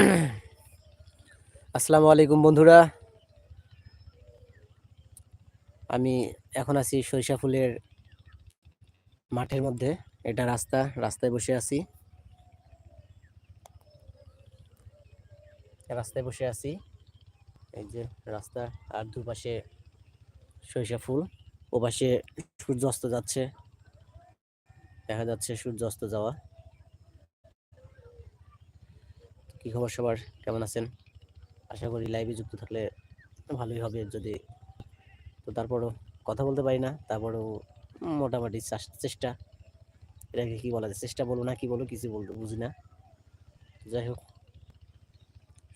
আসসালামু আলাইকুম বন্ধুরা। আমি এখন আছি সরিষা ফুলের মাঠের মধ্যে। এটা রাস্তা, রাস্তায় বসে আছি। রাস্তায় বসে আছি। এই যে রাস্তা, আর দুপাশে সরিষা ফুল। ওপাশে পাশে সূর্য অস্ত যাচ্ছে। দেখা যাচ্ছে সূর্য অস্ত যাওয়া। কি খবর সবার? কেমন আছেন? আশা করি লাইভে যুক্ত থাকলে ভালোই হবে যদি। তো তারপরও কথা বলতে পারি না, তারপরও মোটামুটি চেষ্টা। এটাকে কী বলা যায়? চেষ্টা বলো না, কি বলো কিছু বলতে বুঝি না। যাই হোক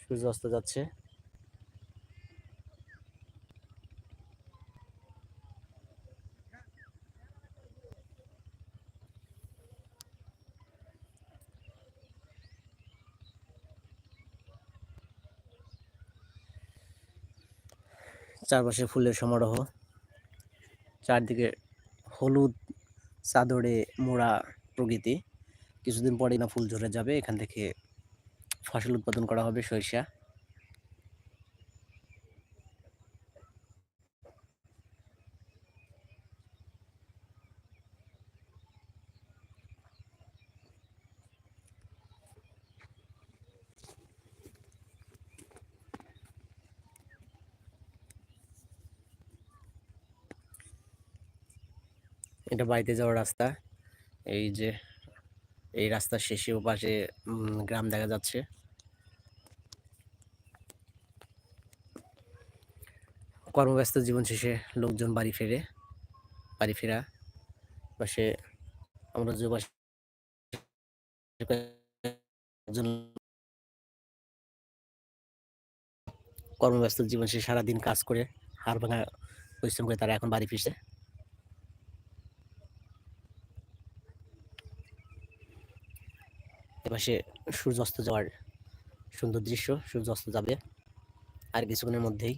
সূর্য অস্ত যাচ্ছে। চারপাশে ফুলের সমারোহ। চারদিকে হলুদ, চাদরে মোড়া প্রকৃতি। কিছুদিন পরেই না ফুল ঝরে যাবে, এখান থেকে ফসল উৎপাদন করা হবে সরিষা। এটা বাড়িতে যাওয়ার রাস্তা। এই যে, এই রাস্তার শেষে ও পাশে গ্রাম দেখা যাচ্ছে। কর্মব্যস্ত জীবন শেষে লোকজন বাড়ি ফেরে, বাড়ি ফেরা। পাশে আমরা যে পাশে কর্মব্যস্ত জীবন শেষে সারাদিন কাজ করে, হাড় ভাঙা পরিশ্রম করে তারা এখন বাড়ি ফিরছে। এপাশে সূর্যাস্ত যাওয়ার সুন্দর দৃশ্য সূর্যাস্ত যাবে আর কিছুক্ষণের মধ্যেই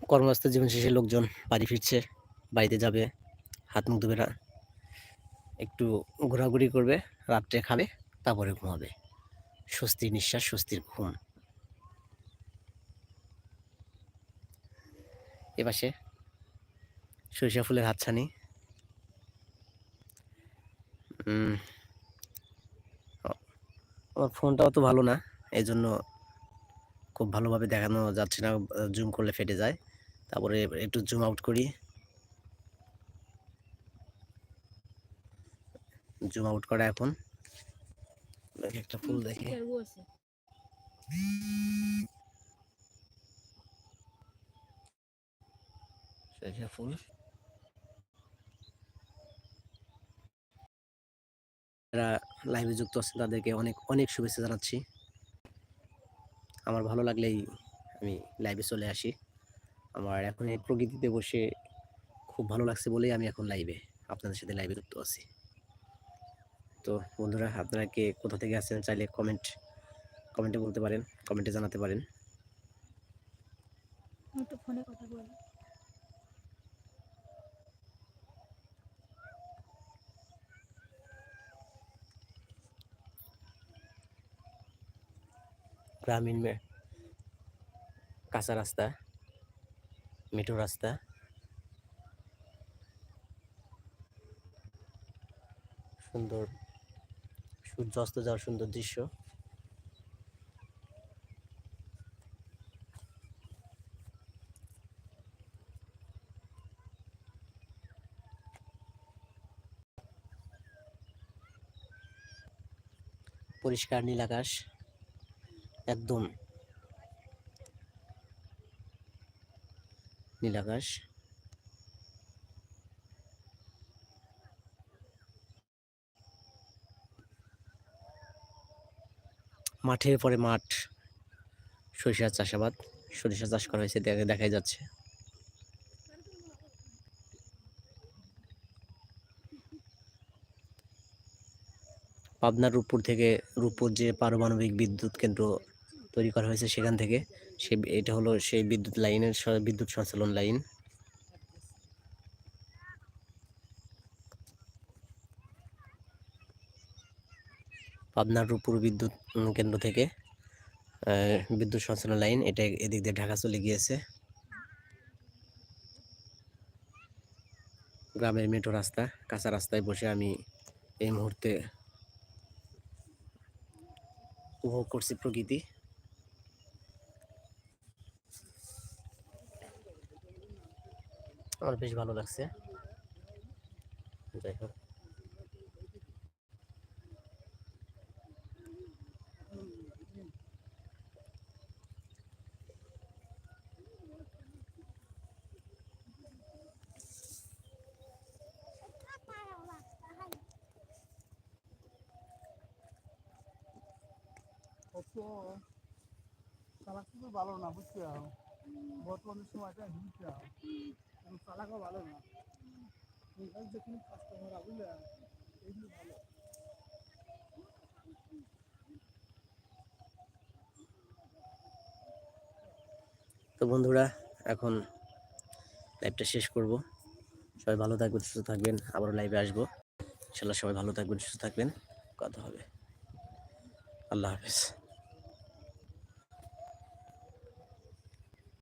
কর্মব্যস্ত জীবন শেষে লোকজন বাড়ি ফিরছে, বাড়িতে যাবে, হাত মুখ ধুবে না, একটু ঘোরাঘুরি করবে, রাত্রে খাবে, তারপরে ঘুমাবে। স্বস্তির নিঃশ্বাস, স্বস্তির ঘুম। এপাশে সরিষা ফুলের হাতছানি। আমার ফোনটা অত ভালো না এই জন্য খুব ভালোভাবে দেখানো যাচ্ছে না জুম করলে ফেটে যায়। তারপরে একটু জুম আউট করি। জুম আউট করা এখন। একটা ফুল দেখি। ফুল। যারা লাইভে যুক্ত আছেন তাদেরকে অনেক অনেক শুভেচ্ছা জানাচ্ছি। আমার ভালো লাগলেই আমি লাইভে চলে আসি। আমার এখন এই প্রকৃতিতে বসে খুব ভালো লাগছে বলেই আমি এখন লাইভে আপনাদের সাথে লাইভে যুক্ত আছি। তো বন্ধুরা, আপনারা কে কোথা থেকে আসছেন চাইলে কমেন্ট কমেন্টে বলতে পারেন কমেন্টে জানাতে পারেন। ফোনে কথা বল। গ্রামীণ কাঁচা রাস্তা মেঠো রাস্তা। সুন্দর সূর্য অস্ত যাওয়ার সুন্দর দৃশ্য। পরিষ্কার নীল আকাশ। একদম। নীল আকাশ। মাঠের পরে মাঠ। সরিষা চাষাবাদ। সরিষা চাষ করা হয়েছে দেখাই যাচ্ছে। পাবনার রূপপুর থেকে রূপপুর যে পারমাণবিক বিদ্যুৎ কেন্দ্র তৈরি করা হয়েছে সেখান থেকে। সে এটা হলো সেই বিদ্যুৎ লাইনের বিদ্যুৎ সঞ্চালন লাইন। পাবনার রূপপুর বিদ্যুৎ কেন্দ্র থেকে বিদ্যুৎ সঞ্চালন লাইন, এটা এদিক দিয়ে ঢাকা চলে গিয়েছে। গ্রামের মেঠো রাস্তা, কাঁচা রাস্তায় বসে আমি এই মুহূর্তে উপভোগ করছি প্রকৃতি। আমার বেশ ভালো লাগছে। যাই হোক। অত চালাকটা তো ভালো না বুঝতে বর্তমানের সময়টা হিংসা ভালো না। কাস্টমার বুঝলে এইগুলো ভালো। তো বন্ধুরা, এখন লাইভটা শেষ করব। সবাই ভালো থাকবেন, সুস্থ থাকবেন। আবারও লাইভে আসব। ইনশাল্লাহ সবাই ভালো থাকবেন, সুস্থ থাকবেন। কথা হবে। আল্লাহ হাফেজ।